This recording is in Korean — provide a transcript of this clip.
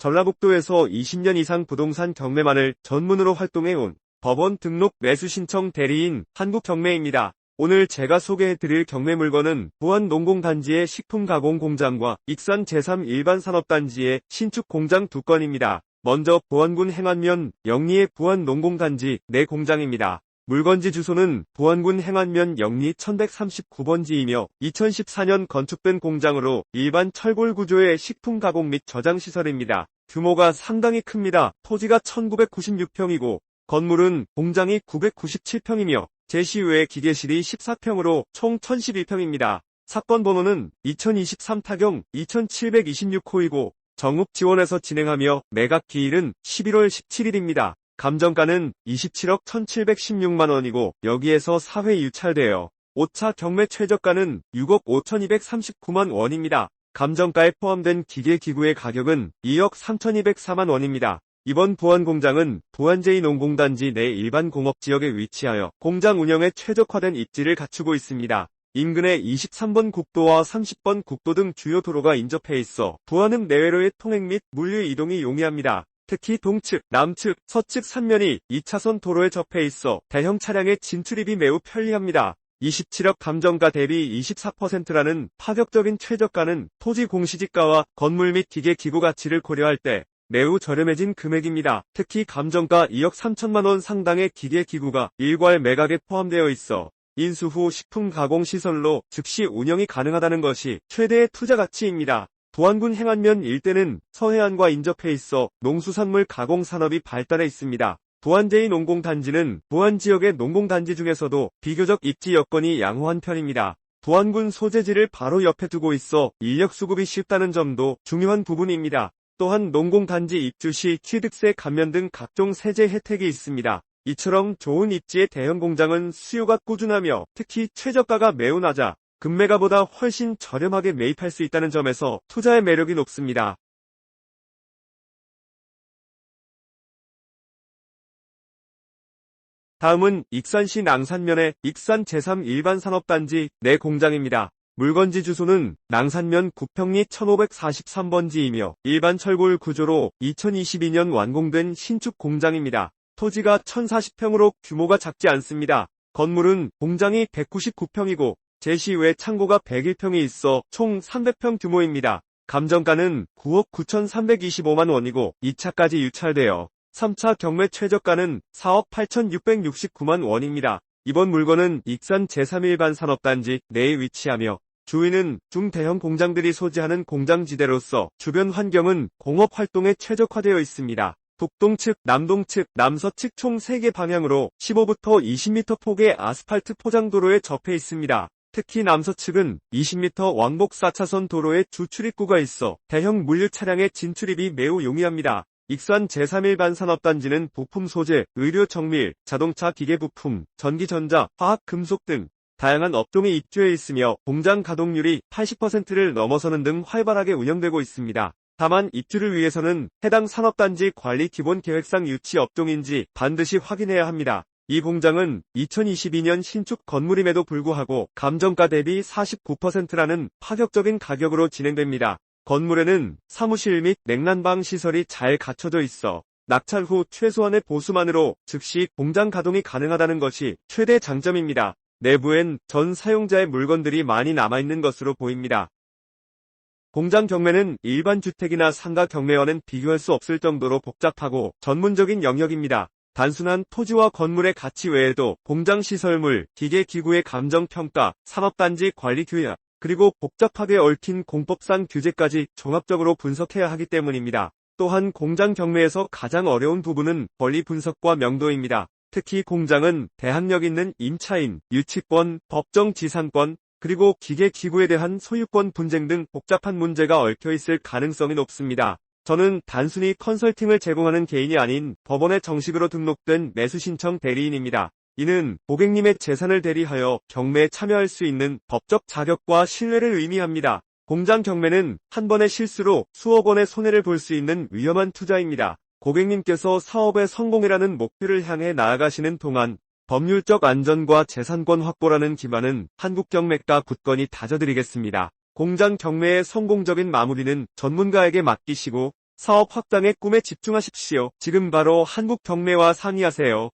전라북도에서 20년 이상 부동산 경매만을 전문으로 활동해온 법원 등록 매수 신청 대리인 한국경매입니다. 오늘 제가 소개해드릴 경매 물건은 부안 농공단지의 식품 가공 공장과 익산 제3 일반 산업단지의 신축 공장 두 건입니다. 먼저 보안군 행안면 영리의 부안 농공단지 내 공장입니다. 물건지 주소는 보안군 행안면 영리 1139번지이며 2014년 건축된 공장으로 일반 철골 구조의 식품 가공 및 저장 시설입니다. 규모가 상당히 큽니다. 토지가 1996평이고 건물은 공장이 997평이며 제시 외 기계실이 14평으로 총 1012평입니다. 사건 번호는 2023 타경 2726호이고 정읍 지원에서 진행하며 매각 기일은 11월 17일입니다. 감정가는 27억 1716만원이고 여기에서 4회 유찰되어 5차 경매 최저가는 6억 5239만 원입니다. 감정가에 포함된 기계 기구의 가격은 2억 3204만 원입니다. 이번 보안공장은 보안제이 농공단지 내 일반 공업지역에 위치하여 공장 운영에 최적화된 입지를 갖추고 있습니다. 인근에 23번 국도와 30번 국도 등 주요 도로가 인접해 있어 부안읍 내외로의 통행 및 물류 이동이 용이합니다. 특히 동측, 남측, 서측 3면이 2차선 도로에 접해 있어 대형 차량의 진출입이 매우 편리합니다. 27억 감정가 대비 24%라는 파격적인 최저가는 토지 공시지가와 건물 및 기계 기구 가치를 고려할 때 매우 저렴해진 금액입니다. 특히 감정가 2억 3천만 원 상당의 기계 기구가 일괄 매각에 포함되어 있어 인수 후 식품 가공 시설로 즉시 운영이 가능하다는 것이 최대의 투자 가치입니다. 도안군 행안면 일대는 서해안과 인접해 있어 농수산물 가공 산업이 발달해 있습니다. 도안제이 농공단지는 도안 지역의 농공단지 중에서도 비교적 입지 여건이 양호한 편입니다. 도안군 소재지를 바로 옆에 두고 있어 인력 수급이 쉽다는 점도 중요한 부분입니다. 또한 농공단지 입주 시 취득세 감면 등 각종 세제 혜택이 있습니다. 이처럼 좋은 입지의 대형 공장은 수요가 꾸준하며 특히 최저가가 매우 낮아 금매가보다 훨씬 저렴하게 매입할 수 있다는 점에서 투자의 매력이 높습니다. 다음은 익산시 낭산면의 익산 제3 일반산업단지 내 공장입니다. 물건지 주소는 낭산면 구평리 1543번지이며 일반 철골 구조로 2022년 완공된 신축 공장입니다. 토지가 1040평으로 규모가 작지 않습니다. 건물은 공장이 199평이고 제시 외 창고가 101평이 있어 총 300평 규모입니다. 감정가는 9억 9,325만 원이고 2차까지 유찰되어 3차 경매 최저가는 4억 8,669만 원입니다. 이번 물건은 익산 제3일반 산업단지 내에 위치하며 주위는 중대형 공장들이 소지하는 공장지대로서 주변 환경은 공업 활동에 최적화되어 있습니다. 북동 측, 남동 측, 남서 측 총 3개 방향으로 15부터 20m 폭의 아스팔트 포장도로에 접해 있습니다. 특히 남서 측은 20m 왕복 4차선 도로에 주출입구가 있어 대형 물류 차량의 진출입이 매우 용이합니다. 익산 제3일반 산업단지는 부품 소재, 의료 정밀, 자동차 기계 부품, 전기전자, 화학 금속 등 다양한 업종에 입주해 있으며 공장 가동률이 80%를 넘어서는 등 활발하게 운영되고 있습니다. 다만 입주를 위해서는 해당 산업단지 관리 기본 계획상 유치 업종인지 반드시 확인해야 합니다. 이 공장은 2022년 신축 건물임에도 불구하고 감정가 대비 49%라는 파격적인 가격으로 진행됩니다. 건물에는 사무실 및 냉난방 시설이 잘 갖춰져 있어 낙찰 후 최소한의 보수만으로 즉시 공장 가동이 가능하다는 것이 최대 장점입니다. 내부엔 전 사용자의 물건들이 많이 남아있는 것으로 보입니다. 공장 경매는 일반 주택이나 상가 경매와는 비교할 수 없을 정도로 복잡하고 전문적인 영역입니다. 단순한 토지와 건물의 가치 외에도 공장 시설물, 기계 기구의 감정 평가, 산업단지 관리 규약, 그리고 복잡하게 얽힌 공법상 규제까지 종합적으로 분석해야 하기 때문입니다. 또한 공장 경매에서 가장 어려운 부분은 권리 분석과 명도입니다. 특히 공장은 대항력 있는 임차인, 유치권, 법정 지상권, 그리고 기계 기구에 대한 소유권 분쟁 등 복잡한 문제가 얽혀 있을 가능성이 높습니다. 저는 단순히 컨설팅을 제공하는 개인이 아닌 법원에 정식으로 등록된 매수신청 대리인입니다. 이는 고객님의 재산을 대리하여 경매에 참여할 수 있는 법적 자격과 신뢰를 의미합니다. 공장 경매는 한 번의 실수로 수억 원의 손해를 볼 수 있는 위험한 투자입니다. 고객님께서 사업의 성공이라는 목표를 향해 나아가시는 동안 법률적 안전과 재산권 확보라는 기반은 한국경매가 굳건히 다져드리겠습니다. 공장 경매의 성공적인 마무리는 전문가에게 맡기시고 사업 확장의 꿈에 집중하십시오. 지금 바로 한국 경매와 상의하세요.